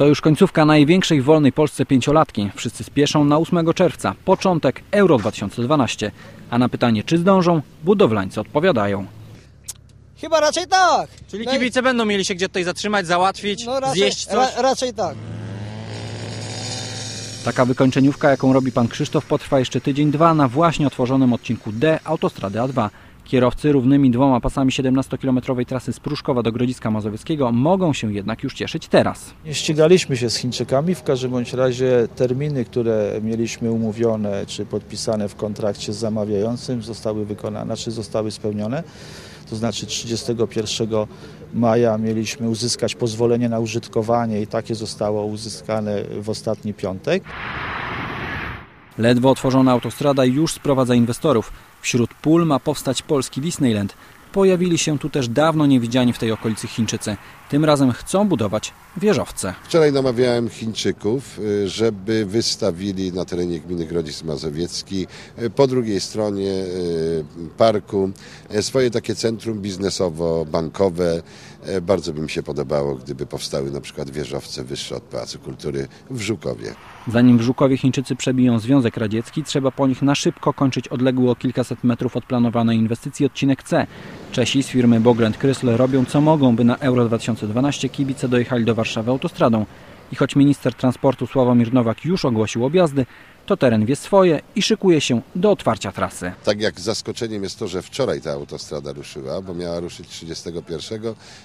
To już końcówka największej w wolnej Polsce pięciolatki. Wszyscy spieszą na 8 czerwca, początek Euro 2012. A na pytanie, czy zdążą, budowlańcy odpowiadają. Chyba raczej tak. Czyli No i- kibice będą mieli się gdzie tutaj zatrzymać, załatwić, No raczej, zjeść coś. ra, raczej tak. Taka wykończeniówka, jaką robi pan Krzysztof, potrwa jeszcze tydzień, dwa na właśnie otworzonym odcinku D autostrady A2. Kierowcy równymi dwoma pasami 17-kilometrowej trasy z Pruszkowa do Grodziska Mazowieckiego mogą się jednak już cieszyć teraz. Nie ścigaliśmy się z Chińczykami, w każdym bądź razie terminy, które mieliśmy umówione czy podpisane w kontrakcie z zamawiającym zostały wykonane, czy zostały spełnione. To znaczy 31 maja mieliśmy uzyskać pozwolenie na użytkowanie i takie zostało uzyskane w ostatni piątek. Ledwo otworzona autostrada już sprowadza inwestorów. Wśród pól ma powstać polski Disneyland. Pojawili się tu też dawno niewidziani w tej okolicy Chińczycy. Tym razem chcą budować wieżowce. Wczoraj namawiałem Chińczyków, y, żeby wystawili na terenie gminy Grodzisk Mazowiecki y, po drugiej stronie y, parku swoje takie centrum biznesowo-bankowe. Bardzo by mi się podobało, gdyby powstały na przykład wieżowce wyższe od Pałacu Kultury w Żukowie. Zanim w Żukowie Chińczycy przebiją Związek Radziecki, trzeba po nich na szybko kończyć odległy o kilkaset metrów od planowanej inwestycji odcinek C. Czesi z firmy Bogrand Chrysler robią co mogą, by na Euro 2012 kibice dojechali do Warszawy autostradą. I choć minister transportu Sławomir Nowak już ogłosił objazdy, to teren wie swoje i szykuje się do otwarcia trasy. Tak jak zaskoczeniem jest to, że wczoraj ta autostrada ruszyła, bo miała ruszyć 31,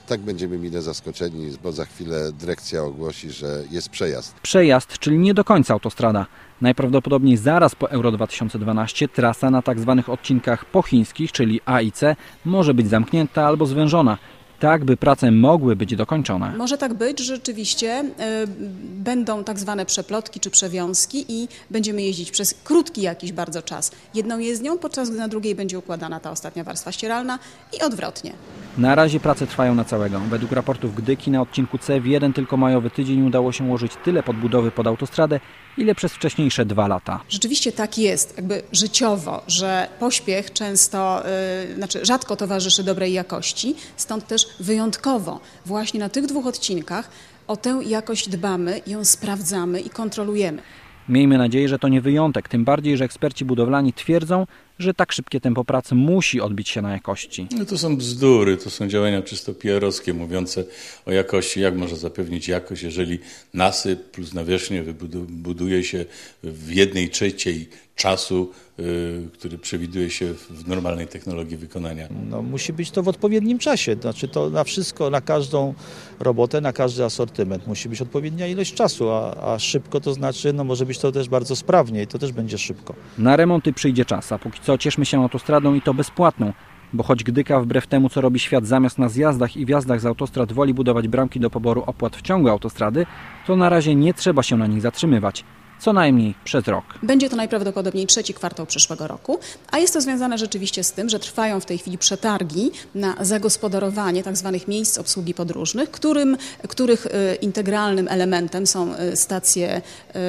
tak będziemy mile zaskoczeni, bo za chwilę dyrekcja ogłosi, że jest przejazd. Przejazd, czyli nie do końca autostrada. Najprawdopodobniej zaraz po Euro 2012 trasa na tzw. odcinkach pochińskich, czyli A i C, może być zamknięta albo zwężona, tak by prace mogły być dokończone. Może tak być, że rzeczywiście y, będą tak zwane przeplotki czy przewiązki i będziemy jeździć przez krótki jakiś bardzo czas jedną jezdnią, podczas gdy na drugiej będzie układana ta ostatnia warstwa ścieralna i odwrotnie. Na razie prace trwają na całego. Według raportów Gdyki na odcinku C w jeden tylko majowy tydzień udało się ułożyć tyle podbudowy pod autostradę, ile przez wcześniejsze dwa lata. Rzeczywiście tak jest, jakby życiowo, że pośpiech często, y, znaczy rzadko towarzyszy dobrej jakości, stąd też wyjątkowo właśnie na tych dwóch odcinkach o tę jakość dbamy, ją sprawdzamy i kontrolujemy. Miejmy nadzieję, że to nie wyjątek, tym bardziej, że eksperci budowlani twierdzą, że tak szybkie tempo pracy musi odbić się na jakości. No to są bzdury, to są działania czysto PR-owskie mówiące o jakości. Jak można zapewnić jakość, jeżeli nasyp plus nawierzchnię buduje się w jednej trzeciej czasu, y, który przewiduje się w normalnej technologii wykonania. No, musi być to w odpowiednim czasie. Znaczy to na wszystko, na każdą robotę, na każdy asortyment musi być odpowiednia ilość czasu, a, a szybko to znaczy, no może być to też bardzo sprawnie i to też będzie szybko. Na remonty przyjdzie czas, a póki co cieszmy się autostradą i to bezpłatną. Bo choć Gdyka wbrew temu, co robi świat zamiast na zjazdach i wjazdach z autostrad woli budować bramki do poboru opłat w ciągu autostrady, to na razie nie trzeba się na nich zatrzymywać. Co najmniej przez rok. Będzie to najprawdopodobniej trzeci kwartał przyszłego roku, a jest to związane rzeczywiście z tym, że trwają w tej chwili przetargi na zagospodarowanie tzw. miejsc obsługi podróżnych, którym, których y, integralnym elementem są y, stacje y,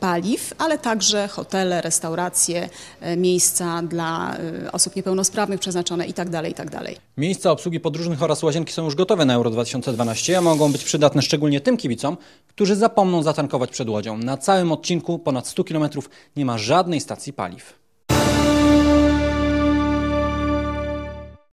paliw, ale także hotele, restauracje, miejsca dla osób niepełnosprawnych przeznaczone itd. itd. Miejsca obsługi podróżnych oraz łazienki są już gotowe na Euro 2012, a mogą być przydatne szczególnie tym kibicom, którzy zapomną zatankować przed łodzią. Na całym odcinku ponad 100 km nie ma żadnej stacji paliw.